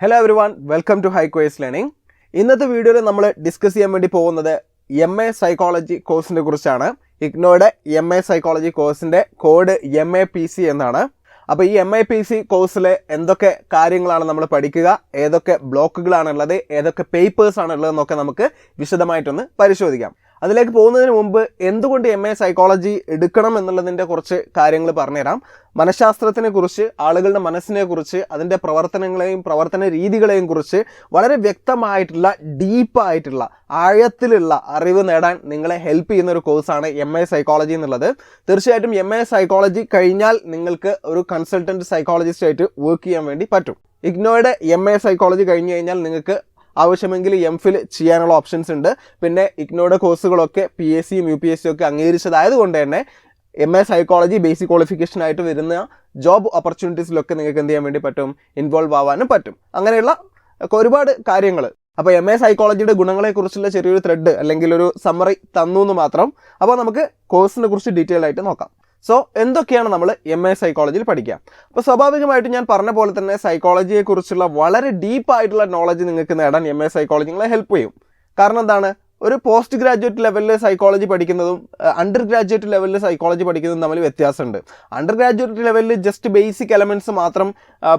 Hello everyone welcome to ഹൈ ക്വേസ് learning ഇന്നത്തെ വീഡിയോയിൽ നമ്മൾ ഡിസ്കസ് ചെയ്യാൻ വേണ്ടി പോകുന്നത് എം എ സൈക്കോളജി കോഴ്സിനെ കുറിച്ചാണ്. ഇഗ്നോയുടെ എം എ സൈക്കോളജി കോഴ്സിന്റെ code M A P C എന്നാണ്. അപ്പോൾ ഈ എം എ പി സി കോഴ്സിൽ എന്തൊക്കെ കാര്യങ്ങളാണ് നമ്മൾ പഠിക്കുക ഏതൊക്കെ ബ്ലോക്കുകളാണുള്ളത് ഏതൊക്കെ പേപ്പേഴ്സ് ആണുള്ളത് എന്നൊക്കെ നമുക്ക് വിശദമായിട്ടൊന്ന് പരിശോധിക്കാം. അതിലേക്ക് പോകുന്നതിന് മുമ്പ് എന്തുകൊണ്ട് എം എ സൈക്കോളജി എടുക്കണം എന്നുള്ളതിന്റെ കുറച്ച് കാര്യങ്ങൾ പറഞ്ഞുതരാം. മനഃശാസ്ത്രത്തിനെ കുറിച്ച് ആളുകളുടെ മനസ്സിനെ കുറിച്ച് അതിന്റെ പ്രവർത്തനങ്ങളെയും പ്രവർത്തന രീതികളെയും കുറിച്ച് വളരെ വ്യക്തമായിട്ടുള്ള ഡീപ്പായിട്ടുള്ള ആഴത്തിലുള്ള അറിവ് നേടാൻ നിങ്ങളെ ഹെൽപ്പ് ചെയ്യുന്ന ഒരു കോഴ്സാണ് എം എ സൈക്കോളജി എന്നുള്ളത്. തീർച്ചയായിട്ടും എം എ സൈക്കോളജി കഴിഞ്ഞാൽ നിങ്ങൾക്ക് ഒരു കൺസൾട്ടന്റ് സൈക്കോളജിസ്റ്റായിട്ട് വർക്ക് ചെയ്യാൻ വേണ്ടി പറ്റും. ഇഗ്നോയുടെ എം എ സൈക്കോളജി കഴിഞ്ഞു കഴിഞ്ഞാൽ നിങ്ങൾക്ക് ആവശ്യമെങ്കിൽ എം ഫിൽ ചെയ്യാനുള്ള ഓപ്ഷൻസ് ഉണ്ട്. പിന്നെ ഇഗ്നോയുടെ കോഴ്സുകളൊക്കെ പി എസ് സിയും യു പി എസ് സിയും ഒക്കെ അംഗീകരിച്ചതായതുകൊണ്ട് തന്നെ M A psychology basic qualification ആയിട്ട് വരുന്ന ജോബ് ഓപ്പർച്യൂണിറ്റീസിലൊക്കെ നിങ്ങൾക്ക് എന്ത് ചെയ്യാൻ വേണ്ടി പറ്റും? ഇൻവോൾവ് ആവാനും പറ്റും. അങ്ങനെയുള്ള ഒരുപാട് കാര്യങ്ങൾ. അപ്പോൾ എം എ സൈക്കോളജിയുടെ ഗുണങ്ങളെക്കുറിച്ചുള്ള ചെറിയൊരു ത്രെഡ് അല്ലെങ്കിൽ ഒരു സമ്മറി തന്നു എന്ന് മാത്രം. അപ്പോൾ നമുക്ക് കോഴ്സിനെ കുറിച്ച് ഡീറ്റെയിൽ ആയിട്ട് നോക്കാം. സോ എന്തൊക്കെയാണ് നമ്മൾ എം എ സൈക്കോളജിയിൽ പഠിക്കുക? അപ്പോൾ സ്വാഭാവികമായിട്ടും ഞാൻ പറഞ്ഞ പോലെ തന്നെ സൈക്കോളജിയെക്കുറിച്ചുള്ള വളരെ ഡീപ്പായിട്ടുള്ള നോളജ് നിങ്ങൾക്ക് നേടാൻ എം എ സൈക്കോളജി നിങ്ങളെ ഹെൽപ്പ് ചെയ്യും. കാരണം എന്താണ്? ഒരു പോസ്റ്റ് ഗ്രാജുവേറ്റ് ലെവലിൽ സൈക്കോളജി പഠിക്കുന്നതും അണ്ടർ ഗ്രാജുവേറ്റ് ലെവലിൽ സൈക്കോളജി പഠിക്കുന്നതും തമ്മിൽ വ്യത്യാസമുണ്ട്. അണ്ടർ ഗ്രാജുവേറ്റ് ലെവലിൽ ജസ്റ്റ് ബേസിക് എലമെന്റ്സ് മാത്രം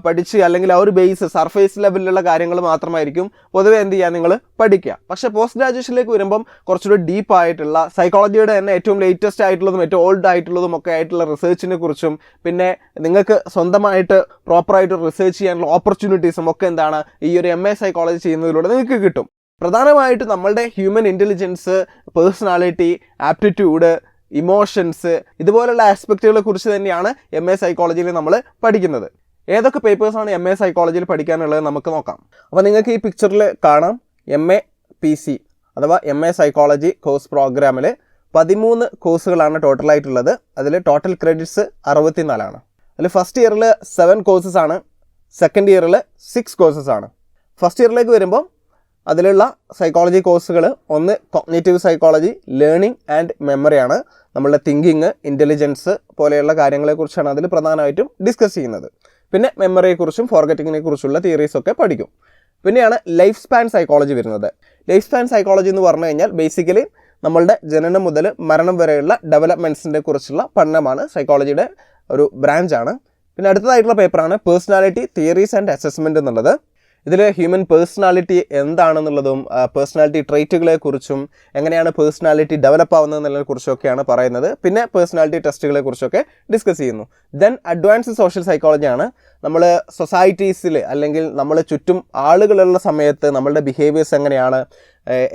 പഠിച്ച് അല്ലെങ്കിൽ ആ ഒരു ബേസ് സർഫേസ് ലെവലിലുള്ള കാര്യങ്ങൾ മാത്രമായിരിക്കും പൊതുവെ എന്ത് ചെയ്യുക നിങ്ങൾ പഠിക്കുക. പക്ഷേ പോസ്റ്റ് ഗ്രാജുവേഷനിലേക്ക് വരുമ്പം കുറച്ചുകൂടി ഡീപ്പ് ആയിട്ടുള്ള സൈക്കോളജിയുടെ തന്നെ ഏറ്റവും ലേറ്റസ്റ്റ് ആയിട്ടുള്ളതും ഏറ്റവും ഓൾഡ് ആയിട്ടുള്ളതും ഒക്കെ ആയിട്ടുള്ള റിസർച്ചിനെ കുറിച്ചും പിന്നെ നിങ്ങൾക്ക് സ്വന്തമായിട്ട് പ്രോപ്പറായിട്ട് റിസർച്ച് ചെയ്യാനുള്ള ഓപ്പർച്യൂണിറ്റീസും ഒക്കെ എന്താണ് ഈ ഒരു എം എ സൈക്കോളജി ചെയ്യുന്നതിലൂടെ നിങ്ങൾക്ക് കിട്ടും. പ്രധാനമായിട്ട് നമ്മളുടെ human intelligence personality aptitude emotions ഇതുപോലുള്ള ആസ്പെക്റ്റുകളെ കുറിച്ച് തന്നെയാണ് എം എ സൈക്കോളജിയിൽ നമ്മൾ പഠിക്കുന്നത്. ഏതൊക്കെ പേപ്പേഴ്സാണ് എം എ സൈക്കോളജിയിൽ പഠിക്കാനുള്ളത് നമുക്ക് നോക്കാം. അപ്പോൾ നിങ്ങൾക്ക് ഈ പിക്ചറിൽ കാണാം എം എ പി സി അഥവാ എം എ സൈക്കോളജി കോഴ്സ് പ്രോഗ്രാമിൽ പതിമൂന്ന് കോഴ്സുകളാണ് ടോട്ടലായിട്ടുള്ളത് അതിൽ ടോട്ടൽ ക്രെഡിറ്റ്സ് അറുപത്തിനാലാണ് അതിൽ ഫസ്റ്റ് ഇയറിൽ സെവൻ കോഴ്സസ് ആണ്. സെക്കൻഡ് ഇയറിൽ സിക്സ് കോഴ്സസ് ആണ്. ഫസ്റ്റ് ഇയറിലേക്ക് വരുമ്പോൾ അതിലുള്ള സൈക്കോളജി കോഴ്സുകൾ ഒന്ന് കോഗ്നേറ്റീവ് സൈക്കോളജി ലേണിംഗ് ആൻഡ് മെമ്മറിയാണ് നമ്മളുടെ തിങ്കിങ് ഇന്റലിജൻസ് പോലെയുള്ള കാര്യങ്ങളെക്കുറിച്ചാണ് അതിൽ പ്രധാനമായിട്ടും ഡിസ്കസ് ചെയ്യുന്നത്. പിന്നെ മെമ്മറിയെക്കുറിച്ചും ഫോർഗറ്റിങ്ങിനെ കുറിച്ചുള്ള തിയറീസൊക്കെ പഠിക്കും. പിന്നെയാണ് ലൈഫ് സ്പാൻ സൈക്കോളജി വരുന്നത്. ലൈഫ് സ്പാൻ സൈക്കോളജി എന്ന് പറഞ്ഞു കഴിഞ്ഞാൽ ബേസിക്കലി നമ്മളുടെ ജനനം മുതൽ മരണം വരെയുള്ള ഡെവലപ്മെന്റ്സിനെ കുറിച്ചുള്ള പഠനമാണ്. സൈക്കോളജിയുടെ ഒരു ബ്രാഞ്ചാണ് പിന്നെ അടുത്തതായിട്ടുള്ള പേപ്പറാണ് പേഴ്സണാലിറ്റി തിയറീസ് ആൻഡ് അസസ്മെന്റ് എന്നുള്ളത്. ഇതിൽ ഹ്യൂമൻ പേഴ്സണാലിറ്റി എന്താണെന്നുള്ളതും പേഴ്സണാലിറ്റി ട്രേറ്റുകളെ കുറിച്ചും എങ്ങനെയാണ് പേഴ്സണാലിറ്റി ഡെവലപ്പ് ആവുന്നതെന്നുള്ളതിനെ കുറിച്ചൊക്കെയാണ് പറയുന്നത്. പിന്നെ പേഴ്സണാലിറ്റി ടെസ്റ്റുകളെ കുറിച്ചൊക്കെ ഡിസ്കസ് ചെയ്യുന്നു. ദെൻ അഡ്വാൻസ് സോഷ്യൽ സൈക്കോളജി ആണ്. നമ്മൾ സൊസൈറ്റീസിൽ അല്ലെങ്കിൽ നമ്മൾ ചുറ്റും ആളുകളുള്ള സമയത്ത് നമ്മളുടെ ബിഹേവിയേഴ്സ് എങ്ങനെയാണ്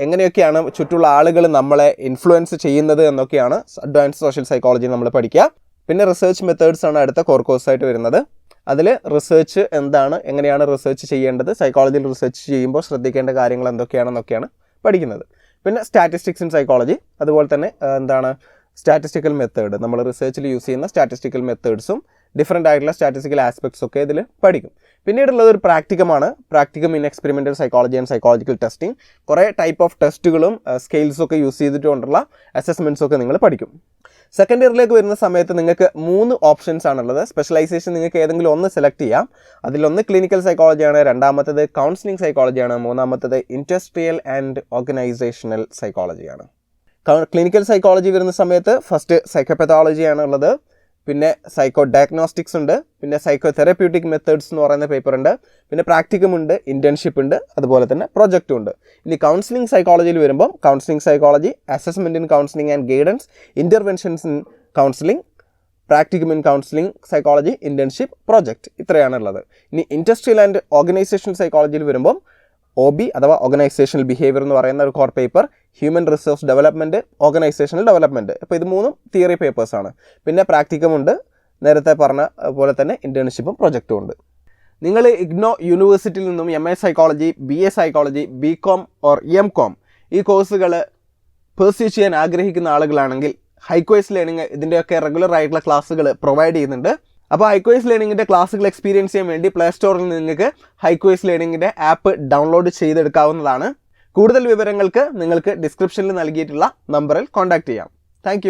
എങ്ങനെയൊക്കെയാണ് ചുറ്റുള്ള ആളുകൾ നമ്മളെ ഇൻഫ്ലുവൻസ് ചെയ്യുന്നത് എന്നൊക്കെയാണ് അഡ്വാൻസ് സോഷ്യൽ സൈക്കോളജി നമ്മൾ പഠിക്കുക. പിന്നെ റിസർച്ച് മെത്തേഡ്സ് ആണ് അടുത്ത കോർ കോഴ്സായിട്ട് വരുന്നത്. അതിൽ റിസേർച്ച് എന്താണ് എങ്ങനെയാണ് റിസേർച്ച് ചെയ്യേണ്ടത് സൈക്കോളജിയിൽ റിസേർച്ച് ചെയ്യുമ്പോൾ ശ്രദ്ധിക്കേണ്ട കാര്യങ്ങൾ എന്തൊക്കെയാണെന്നൊക്കെയാണ് പഠിക്കുന്നത്. പിന്നെ സ്റ്റാറ്റിസ്റ്റിക്സ് ഇൻ സൈക്കോളജി അതുപോലെ തന്നെ എന്താണ് സ്റ്റാറ്റിസ്റ്റിക്കൽ മെത്തേഡ് നമ്മൾ റിസേർച്ചിൽ യൂസ് ചെയ്യുന്ന സ്റ്റാറ്റിസ്റ്റിക്കൽ മെത്തേഡ്സും ഡിഫറെന്റ് ആയിട്ടുള്ള സ്റ്റാറ്റിസ്റ്റിക്കൽ ആസ്പെക്ട്സ് ഒക്കെ ഇതിൽ പഠിക്കും. പിന്നീടുള്ളത് ഒരു പ്രാക്ടിക്കമാണ് practicum in experimental psychology and psychological testing കുറേ ടൈപ്പ് ഓഫ് ടെസ്റ്റുകളും സ്കെയിൽസും ഒക്കെ യൂസ് ചെയ്തിട്ടുകൊണ്ടുള്ള അസസ്മെന്റ്സ് ഒക്കെ നിങ്ങൾ പഠിക്കും. സെക്കൻഡ് ഇയറിലേക്ക് വരുന്ന സമയത്ത് നിങ്ങൾക്ക് മൂന്ന് ഓപ്ഷൻസ് ആണുള്ളത്. സ്പെഷ്യലൈസേഷൻ നിങ്ങൾക്ക് ഏതെങ്കിലും ഒന്ന് സെലക്ട് ചെയ്യാം. അതിലൊന്ന് ക്ലിനിക്കൽ സൈക്കോളജിയാണ് രണ്ടാമത്തത് കൗൺസിലിംഗ് സൈക്കോളജിയാണ് മൂന്നാമത്തത് ഇൻഡസ്ട്രിയൽ ആൻഡ് ഓർഗനൈസേഷണൽ സൈക്കോളജിയാണ് ക്ലിനിക്കൽ സൈക്കോളജി വരുന്ന സമയത്ത് ഫസ്റ്റ് സൈക്കോപെത്തോളജിയാണ് ഉള്ളത് പിന്നെ സൈക്കോ ഡയഗ്നോസ്റ്റിക്സ് ഉണ്ട് പിന്നെ സൈക്കോ തെറപ്യൂട്ടിക് മെത്തേഡ്സ് എന്ന് പറയുന്ന പേപ്പർ ഉണ്ട് പിന്നെ പ്രാക്ടിക്കും ഉണ്ട് ഇന്റേൺഷിപ്പ് ഉണ്ട് അതുപോലെ തന്നെ പ്രൊജക്റ്റും ഉണ്ട്. ഇനി കൗൺസിലിംഗ് സൈക്കോളജിയിൽ വരുമ്പോൾ counselling psychology assessment in counselling and guidance interventions in counselling practicum in counselling psychology internship project ഇത്രയാണ് ഉള്ളത്. ഇനി ഇൻഡസ്ട്രിയൽ ആൻഡ് ഓർഗനൈസേഷൻ സൈക്കോളജിയിൽ വരുമ്പോൾ ഒ ബി അഥവാ ഓർഗനൈസേഷണൽ ബിഹേവിയർ എന്ന് പറയുന്ന ഒരു core paper human resource development organisational development അപ്പോൾ ഇത് മൂന്നും തിയറി പേപ്പേഴ്സാണ് പിന്നെ പ്രാക്ടിക്കം ഉണ്ട്. നേരത്തെ പറഞ്ഞ പോലെ തന്നെ ഇന്റേൺഷിപ്പും പ്രൊജക്റ്റും ഉണ്ട്. നിങ്ങൾ ഇഗ്നോ യൂണിവേഴ്സിറ്റിയിൽ നിന്നും M A psychology B A psychology B com or M com ഈ കോഴ്സുകൾ പെർസ്യൂ ചെയ്യാൻ ആഗ്രഹിക്കുന്ന ആളുകളാണെങ്കിൽ ഹൈക്വേഴ്സ് ലേണിംഗ് ഇതിന്റെയൊക്കെ റെഗുലർ ആയിട്ടുള്ള ക്ലാസ്സുകൾ പ്രൊവൈഡ് ചെയ്യുന്നുണ്ട്. അപ്പോൾ ഹൈക്വേഴ്സ് ലേണിംഗിന്റെ ക്ലാസ്സുകൾ എക്സ്പീരിയൻസ് ചെയ്യാൻ വേണ്ടി പ്ലേ സ്റ്റോറിൽ നിങ്ങൾക്ക് ഹൈക്വേഴ്സ് ലേണിംഗിന്റെ ആപ്പ് ഡൗൺലോഡ് ചെയ്തെടുക്കാവുന്നതാണ്. കൂടുതൽ വിവരങ്ങൾക്ക് നിങ്ങൾക്ക് ഡിസ്ക്രിപ്ഷനിൽ നൽകിയിട്ടുള്ള നമ്പറിൽ കോൺടാക്ട് ചെയ്യാം. താങ്ക്